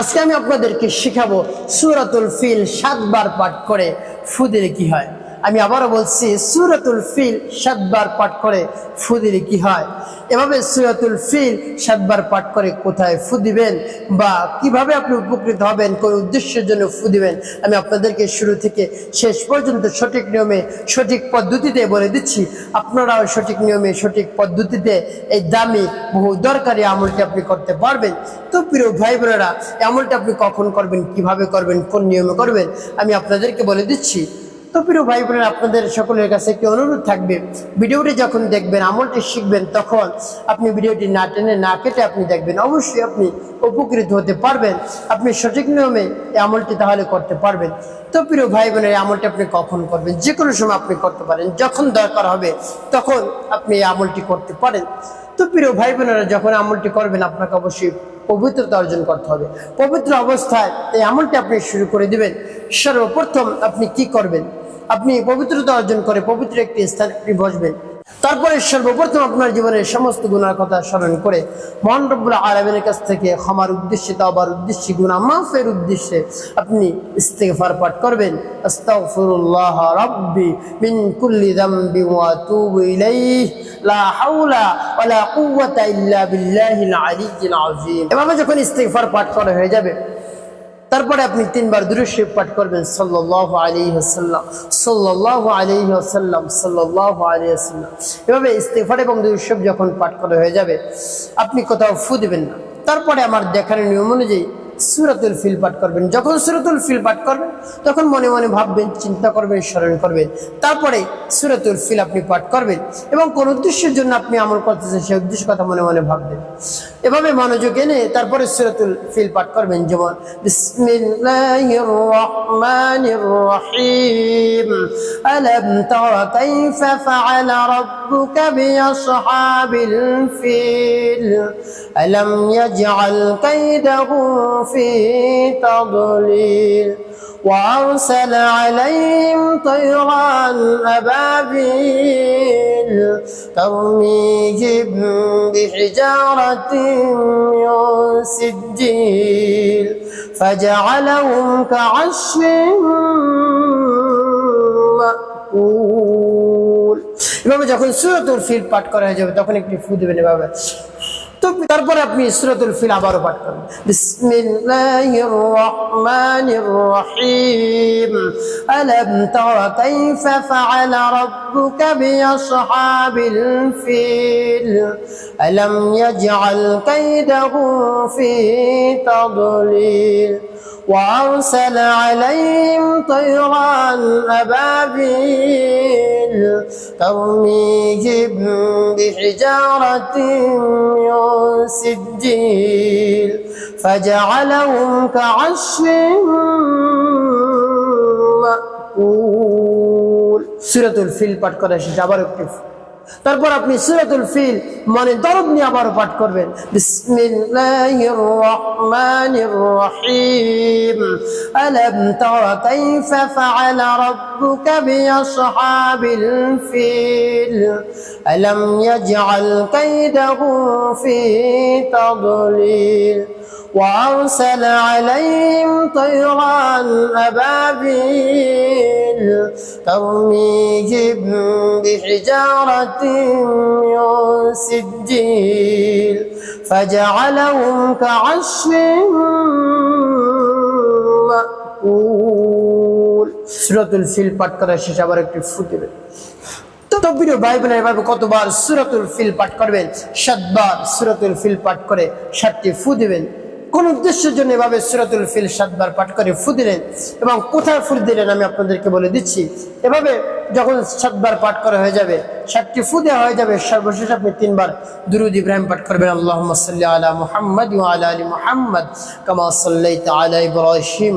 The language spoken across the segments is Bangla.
আজকে আমি আপনাদেরকে শিখাবো সুরাতুল ফিল সাতবার পাঠ করে ফুদের কি হয়। আমি আবারও বলছি, সুরাতুল ফিল সাতবার পাঠ করে ফু দিলে কি হয়? এভাবে সুরাতুল ফিল সাতবার পাঠ করে কোথায় ফু দিবেন বা কীভাবে আপনি উপকৃত হবেন, কোন উদ্দেশ্যের জন্য ফু দিবেন, আমি আপনাদেরকে শুরু থেকে শেষ পর্যন্ত সঠিক নিয়মে, সঠিক পদ্ধতিতে বলে দিচ্ছি। আপনারাও সঠিক নিয়মে, সঠিক পদ্ধতিতে এই দামি, বহু দরকারি আমলটি আপনি করতে পারবেন। তো প্রিয় ভাই বোনেরা আমলটা আপনি কখন করবেন, কীভাবে করবেন, কোন নিয়মে করবেন, আমি আপনাদেরকে বলে দিচ্ছি। তো ভাই বোনেরা, আপনাদের সকলের কাছে একটি অনুরোধ থাকবে। ভিডিওটি যখন দেখবেন, আমলটি শিখবেন, তখন আপনি ভিডিওটি না টেনে না কেটে আপনি দেখবেন। অবশ্যই আপনি উপকৃত হতে পারবেন। আপনি সঠিক নিয়মে এই আমলটি তাহলে করতে পারবেন। তো প্রিয় ভাই বোনের, এই আমলটি আপনি কখন করবেন? যে কোনো সময় আপনি করতে পারেন। যখন দরকার হবে, তখন আপনি এই আমলটি করতে পারেন। তো প্রিয় ভাই বোনেরা, যখন আমলটি করবেন, আপনাকে অবশ্যই পবিত্রতা অর্জন করতে হবে। পবিত্র অবস্থায় এই আমলটি আপনি শুরু করে দিবেন। সর্বপ্রথম আপনি কি করবেন? আপনি পবিত্রতা অর্জন করে পবিত্র একটি স্থানে আপনি বসবেন। তারপরে সর্বপ্রথম আপনার জীবনের সমস্ত গুণার কথা স্মরণ করে মহান রব্বুল আলমিনের কাছ থেকে ক্ষমার উদ্দেশ্যে তাবার উদ্দেশ্যে গুণা মাফের উদ্দেশ্যে আপনি ইস্তেগফার পাঠ করবেন। এভাবে যখন ইস্তেগফার পাঠ করা হয়ে যাবে তারপরে আপনি তিনবার দুরুশরীফ পাঠ করবেন, সাল্লাল্লাহু আলাইহি ওয়াসাল্লাম, সাল্লাল্লাহু আলাইহি ওয়াসাল্লাম, সাল্লাল্লাহু আলাইহি ওয়াসাল্লাম। এভাবে ইস্তেগফার এবং দুরুশরীফ যখন পাঠ করা হয়ে যাবে, আপনি কোথাও ফু দিবেন না। তারপরে আমার দেখার নিয়ম অনুযায়ী সুরাতুল ফিল পাঠ করবেন। যখন সুরাতুল ফিল পাঠ করবেন, তখন মনে মনে ভাববেন, চিন্তা করবেন, স্মরণ করবেন। তারপরে সুরাতুল ফিল আপনি পাঠ করবেন এবং কোন উদ্দেশ্যের জন্য আপনি আমল করতেছেন, সেই উদ্দেশ্য কথা মনে মনে ভাববেন। এভাবে মনোযোগ এনে তারপরে সুরাতুল ফিল পাঠ করবেন যেমন বিসমিল্লাহির রহমানির রহিম আলম তারা কাইফা ফাআল রাব্বুকা বিআসহাবিল ফিল আলম ইয়াজআল কাইদাহু ফি তাদলিল وأرسل عليهم طيرا أبابيل ترميهم بحجارة من سجيل فجعلهم كعشف مأكول এভাবে যখন সুরতুল ফিল পাঠ করা হয়ে যাবে তখন একটি ফু দেবেন এভাবে তো তারপরে আপনি সুরতুল ফিল আবারও পাঠ করবেন বিসমিল্লাহির রহমানির রহিম আলাম তারা কাইফা ফাআলা রাব্বুকা বিআসহাবিল ফিল আলাম ইয়াজআল কাইদাহু ফি তাদলিল وأرسل عليهم طيرا أبابيل ترميهم بحجارة من سجيل فجعلهم كعشف مأكول سورة الفيل পাঠ করা শেষ আবার একটু তারপর আপনি সুরাতুল ফিল মনে দরদ নিয়ে আবারও পাঠ করবেন। বিসমিল্লাহির রহমানির রহিম। আলাম তারা কাইফা ফাআলা রাব্বুকা বিআসহাবিল ফিল। আলাম ইয়াজআল কাইদাহু ফি তাদলিল। وأرسل عليهم طيرا أبابيل ترميهم بحجارة من سجيل فجعلهم كعشف مأكول سورة الفيل পাঠ করা শেষ আবার একটি ফুটবে তো প্রিয় ভাই বোনের এভাবে কতবার সুরাতুল ফিল পাঠ করবেন সাতবার সুরাতুল ফিল পাঠ করে সাতটি ফু দিবেন কোন উদ্দেশ্যের জন্য এভাবে সুরাতুল ফিল সাতবার পাঠ করে ফু দিলেন এবং কোথায় ফু দিলেন আমি আপনাদেরকে বলে দিচ্ছি। এভাবে যখন সাতবার পাঠ করা হয়ে যাবে, সাতটি ফু দেওয়া হয়ে যাবে, সর্বশেষ আপনি তিনবার দুরুদ ইব্রাহিম পাঠ করবেন। আল্লাহ সাল্লি আলা মুহাম্মদ আলা আলী মুহাম্মদ কামা সাল্লাই আলা ইব্রাহিম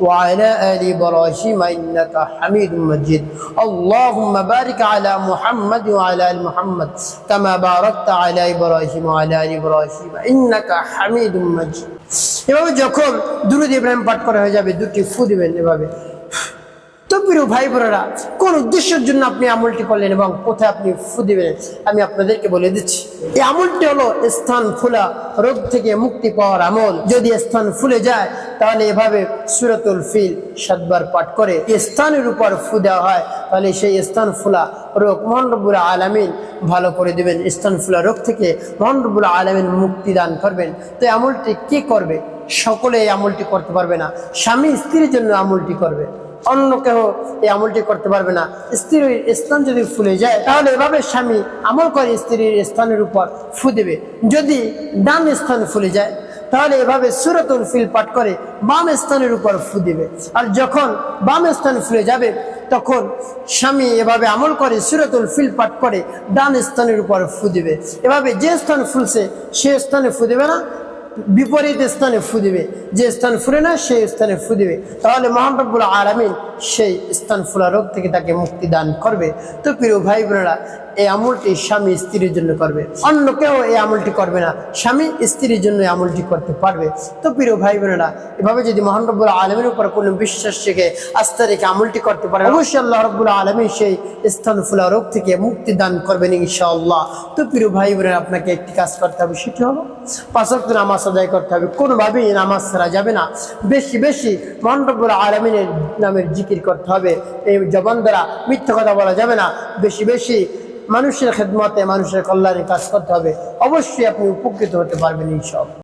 وعلى آل إبراهيم إنك حميد مجيد اللهم بارك على محمد وعلى آل محمد كما باركت على إبراهيم وعلى آل إبراهيم إنك حميد مجيد এভাবে যখন দুরুদ ইব্রাহিম পাঠ করা হয়ে যাবে দুটি ফু দিবেন এভাবে তো প্রিয় ভাই বোনেরা কোন উদ্দেশ্যের জন্য আপনি আমলটি করলেন এবং কোথায় আপনি ফু দিবেন, আমি আপনাদেরকে বলে দিচ্ছি। এই আমলটি হলো স্থান ফুলা রোগ থেকে মুক্তি পাওয়ার আমল। যদি স্থান ফুলে যায়, তাহলে এভাবে সুরতুল ফিল সাতবার পাঠ করে স্থানের উপর ফু দেওয়া হয়, তাহলে সেই স্থান ফুলা রোগ মোহানরবুল আলমিন ভালো করে দেবেন। স্থান ফুলা রোগ থেকে মোহানরবুল আলামিন মুক্তি দান করবেন। তো আমলটি কে করবে? সকলে এই আমলটি করতে পারবে না। স্বামী স্ত্রীর জন্য আমলটি করবে। অন্য কেউ এই আমলটি করতে পারবে না। স্ত্রীর স্থান যদি ফুলে যায়, তাহলে এভাবে স্বামী আমল করে স্ত্রীর স্থানের উপর ফু দেবে। যদি ডান স্থান ফুলে যায়, তাহলে এভাবে সুরতুল ফিল পাঠ করে বাম স্থানের উপর ফু দেবে। আর যখন বাম স্থান ফুলে যাবে, তখন স্বামী এভাবে আমল করে সুরতুল ফিল পাঠ করে ডান স্থানের উপর ফু দিবে। এভাবে যে স্থান ফুলছে, সে স্থানে ফু দেবে না বিপরীত স্থানে ফু দিবে। যে স্থান ফুলে না, সেই স্থানে ফু দিবে। তাহলে মহানবুল আলমিন সেই স্থান ফুলা রোগ থেকে তাকে মুক্তি দান করবে। তো প্রিয় ভাই বোনেরা, এই আমলটি স্বামী স্ত্রীর জন্য করবে। অন্য কেউ এই আমলটি করবে না। স্বামী স্ত্রীর জন্য এই আমলটি করতে পারবে। তো প্রিয় ভাই বোনেরা, এভাবে যদি মহানবুল আলমের উপর কোনো বিশ্বাস রেখে আস্থা রেখে আমলটি করতে পারে, অবশ্যই আল্লাহ রব্বুল আলমী সেই স্থান ফুলা রোগ থেকে মুক্তি দান করবেন ইনশাআল্লাহ। তো প্রিয় ভাই বোনেরা, আপনাকে একটি কাজ করতে হবে, সেটি হলো পাঁচক নামাজ আদায় করতে হবে। কোনোভাবেই নামাজ ছাড়া যাবে না। বেশি বেশি মহানবুল আলমিনের নামের জিকির করতে হবে। এই জবান দ্বারা মিথ্যা কথা বলা যাবে না। বেশি বেশি মানুষের খেদমতে মানুষের কল্যাণে কাজ করতে হবে। অবশ্যই আপনি উপকৃত হতে পারবেন এই সব